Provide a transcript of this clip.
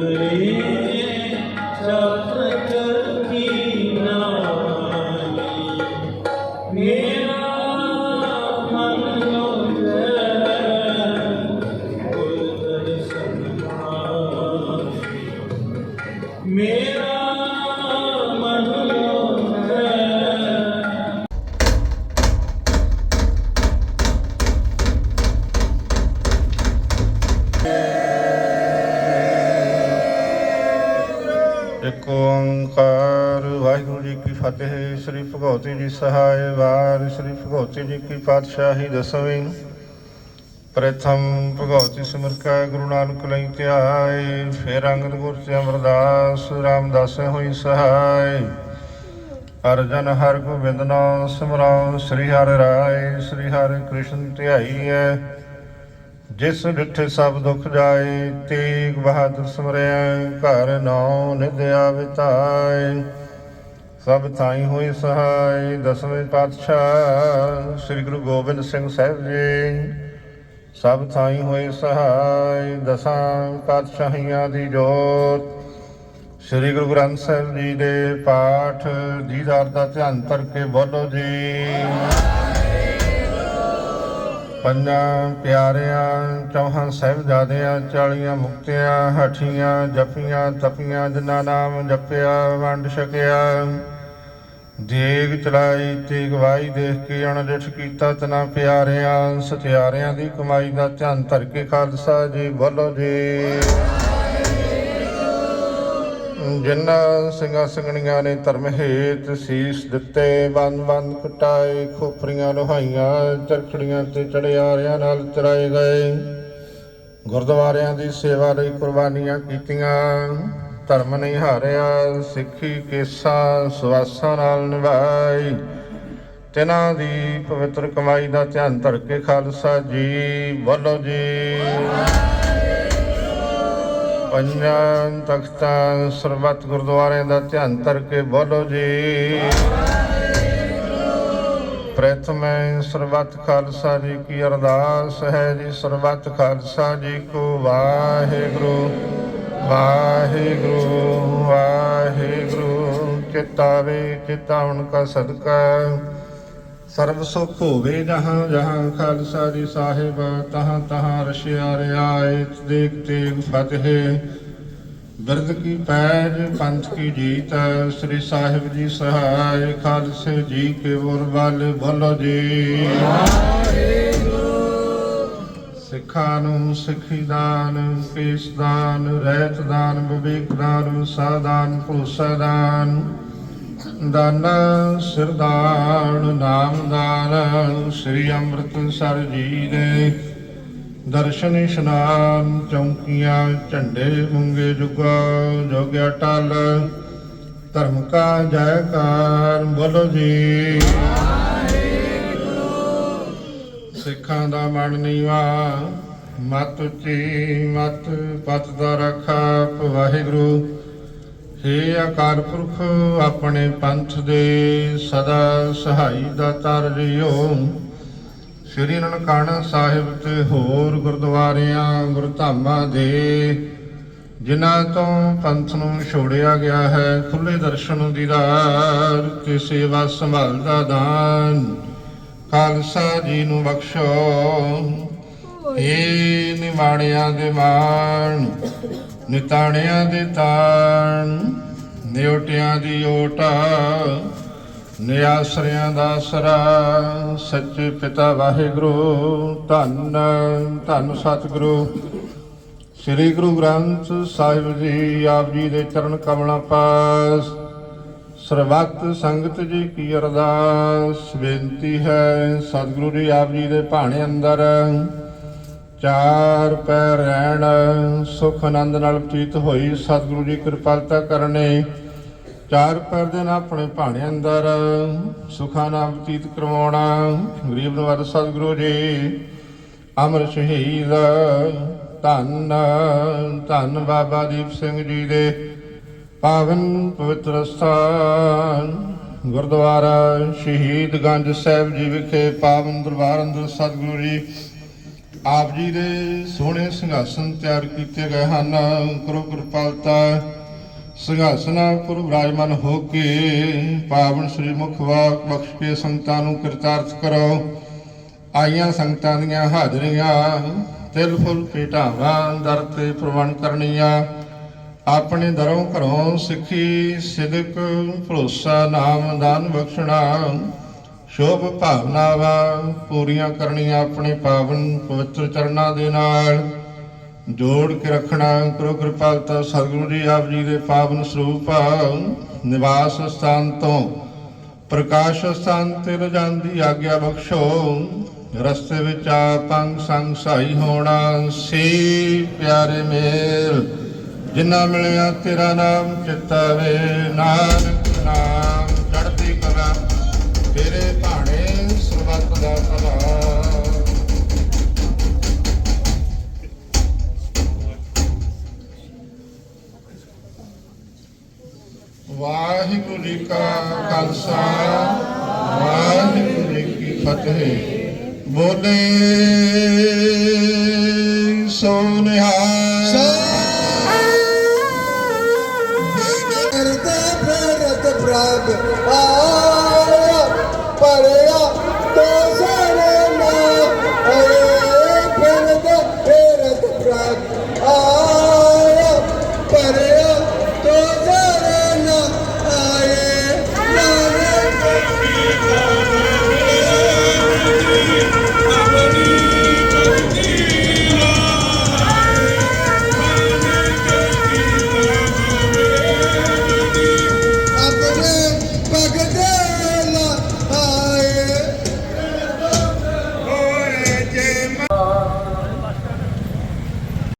ਕਰੇ ਇੱਕ ਓੰਕਾਰ। ਵਾਹਿਗੁਰੂ ਜੀ ਕੀ ਫਤਿਹ। ਸ੍ਰੀ ਭਗਵਤੀ ਜੀ ਸਹਾਇ ਵਾਰ। ਸ੍ਰੀ ਭਗਵਤੀ ਜੀ ਕੀ ਪਾਤਸ਼ਾਹੀ ਦਸਵੇਂ। ਪ੍ਰਥਮ ਭਗਵਤੀ ਸਿਮਰ ਕੈ, ਗੁਰੂ ਨਾਨਕ ਲਈ ਧਿਆਏ। ਫਿਰ ਅੰਗਦ ਗੁਰ ਤੇ ਅਮਰਦਾਸ, ਰਾਮਦਾਸ ਹੋਈ ਸਹਾਇ। ਅਰਜਨ ਹਰ ਗੋਬਿੰਦ ਨਾਮ ਸਿਮਰਾਉ ਸ੍ਰੀ ਹਰਿ ਰਾਏ, ਸ੍ਰੀ ਹਰਿ ਕ੍ਰਿਸ਼ਨ ਧਿਆਈਐ ਜਿਸ ਡਿਠੇ ਸਭ ਦੁੱਖ ਜਾਏ, ਤੇਗ ਬਹਾਦਰ ਸਿਮਰਿਆ, ਘਰ ਨੌ ਨਿਦਿਆ ਵਿਤਾਏ ਸਭ ਥਾਈ ਹੋਈ ਸਹਾਈ ਦਸਵੇਂ ਪਾਤਸ਼ਾਹ ਸ੍ਰੀ ਗੁਰੂ ਗੋਬਿੰਦ ਸਿੰਘ ਸਾਹਿਬ ਜੀ। ਸਭ ਥਾਈ ਹੋਈ ਸਹਾਈ ਦਸਾਂ ਪਾਤਸ਼ਾਹੀਆਂ ਦੀ ਜੋਤ। ਸ੍ਰੀ ਗੁਰੂ ਗ੍ਰੰਥ ਸਾਹਿਬ ਜੀ ਦੇ ਪਾਠ, ਦੀਦਾਰ ਦਾ ਧਿਆਨ ਧਰ ਕੇ ਬੋਲੋ ਜੀ। ਪੰਜਾਂ ਪਿਆਰਿਆਂ, ਚੌਹਾਂ ਸਾਹਿਬਜ਼ਾਦਿਆਂ, ਚਾਲੀਆਂ ਮੁਕਤਿਆਂ, ਹਠੀਆਂ ਜਪੀਆਂ ਤਪੀਆਂ, ਜਿਨ੍ਹਾਂ ਨਾਮ ਜਪਿਆ, ਵੰਡ ਛਕਿਆ। ਦੇਗ ਚਲਾਈ ਤੇ ਗਵਾਈ ਦੇਖ ਕੇ ਅਣਡਿਠ ਕੀਤਾ ਤਨਾ ਪਿਆਰਿਆਂ, ਸਤਿਆਰਿਆਂ ਦੀ ਕਮਾਈ ਦਾ ਧਿਆਨ ਧਰ ਕੇ ਖਾਲਸਾ ਜੀ, ਬੋਲੋ ਜੀ। ਜਿਨ੍ਹਾਂ ਸਿੰਘਾਂ ਸੰਗਣੀਆਂ ਨੇ ਧਰਮ ਹੇਤ ਸੀਸ ਦਿੱਤੇ ਬੰਦ ਬੰਦ ਕਟਾਏ, ਖੋਪਰੀਆਂ ਲੋਹਾਈਆਂ, ਚਰਖੜੀਆਂ ਤੇ ਚੜਿਆਰਿਆਂ ਨਾਲ ਚਰਾਏ ਗਏ। ਗੁਰਦੁਆਰਿਆਂ ਦੀ ਸੇਵਾ ਲਈ ਕੁਰਬਾਨੀਆਂ ਕੀਤੀਆਂ, ਧਰਮ ਨਹੀਂ ਹਾਰਿਆ, ਸਿੱਖੀ ਕੇਸਾਂ ਸਵਾਸਾਂ ਨਾਲ ਨਿਭਾਈ। ਤਿਨਾਂ ਦੀ ਪਵਿੱਤਰ ਕਮਾਈ ਦਾ ਧਿਆਨ ਧਰ ਕੇ ਖਾਲਸਾ ਜੀ ਬੋਲੋ ਜੀ। ਪੰਜਾਂ ਤਖਤਾਂ ਸਰਬੱਤ ਗੁਰਦੁਆਰਿਆਂ ਦਾ ਧਿਆਨ ਕਰਕੇ ਬੋਲੋ ਜੀ। ਪ੍ਰਥਮੇ ਸਰਬੱਤ ਖਾਲਸਾ ਜੀ ਕੀ ਅਰਦਾਸ ਹੈ ਜੀ, ਸਰਬੱਤ ਖਾਲਸਾ ਜੀ ਕੋ ਵਾਹਿਗੁਰੂ ਵਾਹਿਗੁਰੂ ਵਾਹਿਗੁਰੂ। ਚਿਤਾਵੇ ਚਿਤਾਵਨ ਕਾ ਸਦਕਾ। ਸਰਬ ਸੁਖ ਹੋਵੇ ਜਹਾਂ ਜਹਾਂ ਖਾਲਸਾ ਜੀ ਸਾਹਿਬ, ਤਹਾਂ ਤਹਾਂ ਰਸ਼ਿਆ ਰਿਆਇਤ ਦੇਖ ਤੇਗ ਫਤਿਹ ਬਿਰਦ ਕੀ ਪੈਜ, ਪੰਥ ਕੀ ਜੀਤ ਸ੍ਰੀ ਸਾਹਿਬ ਜੀ ਸਹਾਇ, ਖਾਲਸੇ ਜੀ ਕੇ ਬੁਰ ਬਲ ਬੋਲੋ ਜੀ। ਸਿੱਖਾਂ ਨੂੰ ਸਿੱਖੀ ਦਾਨ, ਕੇਸ ਦਾਨ, ਰਹਿਤ ਦਾਨ, ਵਿਵੇਕ ਦਾਨ ਸਾਦਾਨ ਭਰੋਸਾ ਦਾਨ। ਦਾਨ ਸਿਰਦਾਨ ਨਾਮਦਾਨ ਸ੍ਰੀ ਅੰਮ੍ਰਿਤਸਰ ਜੀ ਦੇ ਦਰਸ਼ਨ ਇਸ਼ਨਾਨ, ਚੌਂਕੀਆਂ, ਝੰਡੇ ਮੁੰਗੇ ਜੁਗਾ, ਜੋਗਿਆ ਟਲ, ਧਰਮ ਕਾ ਜੈਕਾਰ, ਬੋਲੋ ਜੀ। ਸਿੱਖਾਂ ਦਾ ਮਨ ਨੀਵਾ, ਮਤ ਉੱਚੀ ਮਤ, ਪਤ ਦਾ ਰਖਾ, ਵਾਹਿਗੁਰੂ। ਹੇ ਅਕਾਲ ਪੁਰਖ ਆਪਣੇ ਪੰਥ ਦੇ ਸਦਾ ਸਹਾਈ ਦਾ ਤਰ ਜਿਓ ਸ੍ਰੀ ਨਨਕਾਣਾ ਸਾਹਿਬ ਤੇ ਹੋਰ ਗੁਰਦੁਆਰਿਆਂ ਗੁਰਧਾਮਾਂ ਦੇ ਜਿਨ੍ਹਾਂ ਤੋਂ ਪੰਥ ਨੂੰ ਛੋੜਿਆ ਗਿਆ ਹੈ ਖੁੱਲੇ ਦਰਸ਼ਨ ਦੀਦਾਰ ਤੇ ਸੇਵਾ ਸੰਭਾਲ ਦਾ ਦਾਨ। ਖਾਲਸਾ ਜੀ ਨੂੰ ਬਖਸ਼ੋ। ਏ ਨਿਮਾਣਿਆਂ ਦੇ ਮਾਣ ਨਿਤਾਣਿਆਂ ਦੇ ਤਾਣ। ਨਿਉਟਿਆਂ ਦੀ ਓਟਾ, ਨਿਆਸਰਿਆਂ ਦਾ ਸਰਾ, ਸੱਚੇ ਪਿਤਾ ਵਾਹਿਗੁਰੂ, ਧੰਨ ਧੰਨ ਸਤਿਗੁਰੂ। ਸ੍ਰੀ ਗੁਰੂ ਗ੍ਰੰਥ ਸਾਹਿਬ ਜੀ ਆਪ ਜੀ ਦੇ ਚਰਨ ਕਮਲਾਂ ਪਾਸ, ਸਰਬੱਤ ਸੰਗਤ ਜੀ ਕੀ ਅਰਦਾਸ, ਬੇਨਤੀ ਹੈ ਸਤਿਗੁਰੂ ਜੀ ਆਪ ਜੀ ਦੇ ਭਾਣੇ ਅੰਦਰ। ਚਾਰ ਪੈ ਰਹਿਣ, ਸੁਖ ਆਨੰਦ ਨਾਲ ਬਤੀਤ ਹੋਈ। ਸਤਿਗੁਰੂ ਜੀ ਕਿਰਪਾਲਤਾ ਕਰਨੇ। ਚਾਰ ਪੈਰ ਦੇ ਨਾਲ ਆਪਣੇ ਭਾਣੇ ਅੰਦਰ, ਸੁਖਾਂ ਨਾਲ ਬਤੀਤ ਕਰਵਾਉਣਾ। ਗਰੀਬ ਨਵਾਜ ਸਤਿਗੁਰੂ ਜੀ, ਅਮਰ ਸ਼ਹੀਦ, ਧੰਨ ਧੰਨ ਬਾਬਾ ਦੀਪ ਸਿੰਘ ਜੀ ਦੇ ਪਾਵਨ ਪਵਿੱਤਰ ਸਥਾਨ, ਗੁਰਦੁਆਰਾ ਸ਼ਹੀਦ ਗੰਜ ਸਾਹਿਬ ਜੀ ਵਿਖੇ ਪਾਵਨ ਦਰਬਾਰ ਅੰਦਰ ਸਤਿਗੁਰੂ ਜੀ ਆਪ ਜੀ ਦੇ ਸੋਹਣੇ ਸਿੰਘਾਸਨ ਤਿਆਰ ਕੀਤੇ ਗਏ ਹਨ। ਕਰੋ ਕਿਰਪਾਲਤਾ ਸਿੰਘਾਸਨਾਂ ਪੁਰ ਵਿਰਾਜਮਾਨ ਹੋ ਕੇ ਪਾਵਨ ਸ੍ਰੀ ਮੁਖ ਵਾਕ ਬਖਸ਼ ਕੇ ਸੰਗਤਾਂ ਨੂੰ ਕਿਰਤਾਰਥ ਕਰੋ। ਆਈਆਂ ਸੰਗਤਾਂ ਦੀਆਂ ਹਾਜ਼ਰੀਆਂ ਤਿਲ ਫੁੱਲ ਭੇਟਾਵਾਂ ਦਰ ਤੇ ਪ੍ਰਵਣ ਕਰਨੀਆਂ। ਆਪਣੇ ਦਰੋਂ ਘਰੋਂ ਸਿੱਖੀ, ਸਿਦਕ, ਭਰੋਸਾ, ਨਾਮ, ਦਾਨ ਬਖਸ਼ਣਾ ਸ਼ੋਭ ਭਾਵਨਾਵਾਂ ਪੂਰੀਆਂ ਕਰਨੀਆਂ ਆਪਣੇ ਪਾਵਨ ਪਵਿੱਤਰ ਚਰਨਾਂ ਦੇ ਨਾਲ। ਜੋੜ ਕੇ ਰੱਖਣਾ, ਕਰੋ ਕਿਰਪਾਲਤਾ ਸਤਿਗੁਰੂ ਜੀ ਆਪ ਜੀ ਦੇ ਪਾਵਨ ਸਰੂਪ ਨਿਵਾਸ ਸਥਾਨ ਤੋਂ ਪ੍ਰਕਾਸ਼ ਸਥਾਨ ਤੇ ਰਜਾਨ ਦੀ ਆਗਿਆ ਬਖਸ਼ੋ। ਰਸਤੇ ਵਿੱਚ ਆਪ ਅੰਗ ਸੰਗ ਸਾਈ ਹੋਣਾ ਸੀ, ਪਿਆਰੇ ਮੇਲ। ਜਿਨ੍ਹਾਂ ਮਿਲਿਆ ਤੇਰਾ ਨਾਮ ਚਿਤਾਵੇ ਨਾਨਕ ਨਾਮ। ਤੇਰੇ ਭਾਣੇ ਸਰਬੱਤ ਦਾ ਭਲਾ। ਵਾਹਿਗੁਰੂ ਜੀ ਕਾ ਖਾਲਸਾ ਵਾਹਿਗੁਰੂ ਜੀ ਕੀ ਫਤਿਹ। ਬੋਲੇ ਸੋ ਨਿਹਾਲ ਕਰਤੇ ਪ੍ਰਤ ਪ੍ਰਭ ਆ